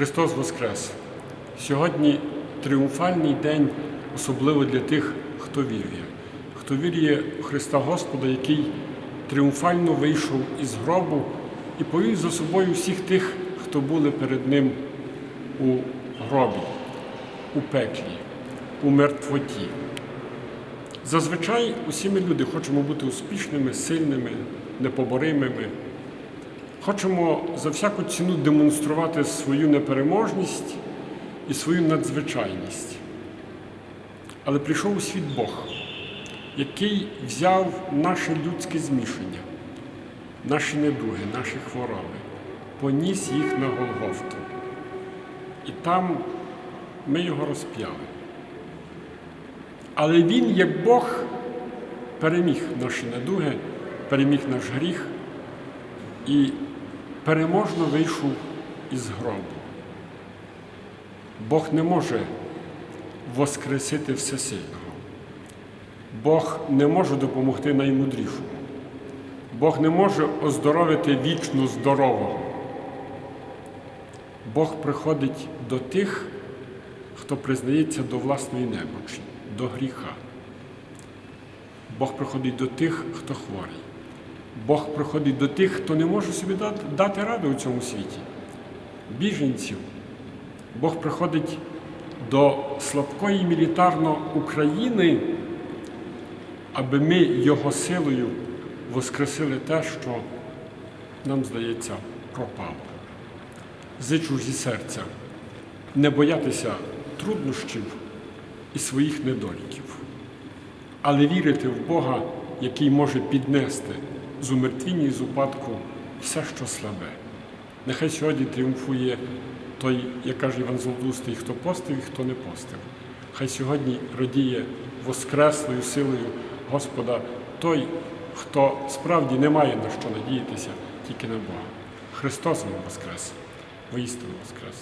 Христос Воскрес! Сьогодні тріумфальний день, особливо для тих, хто вірує, хто вірує в Христа Господа, який тріумфально вийшов із гробу і повів за собою всіх тих, хто були перед Ним у гробі, у пеклі, у мертвоті. Зазвичай усі ми люди хочемо бути успішними, сильними, непоборимими. Хочемо за всяку ціну демонструвати свою непереможність і свою надзвичайність. Але прийшов у світ Бог, який взяв наше людське змішання, наші недуги, наші хвороби, поніс їх на Голгофту. І там ми його розп'яли. Але Він, як Бог, переміг наші недуги, переміг наш гріх і переможно вийшов із гробу. Бог не може воскресити всесильного. Бог не може допомогти наймудрішому. Бог не може оздоровити вічно здорового. Бог приходить до тих, хто признається до власної немочі, до гріха. Бог приходить до тих, хто хворий. Бог приходить до тих, хто не може собі дати, дати ради у цьому світі, біженців. Бог приходить до слабкої мілітарно України, аби ми Його силою воскресили те, що нам здається пропало. Зичу зі серця не боятися труднощів і своїх недоліків, але вірити в Бога, який може піднести з умертвіння і з упадку все, що слабе. Нехай сьогодні тріумфує той, як каже Іван Золотустий, хто постив і хто не постив. Хай сьогодні радіє воскреслою силою Господа той, хто справді не має на що надіятися, тільки на Бога. Христос вам Воскрес! Воістину Воскрес!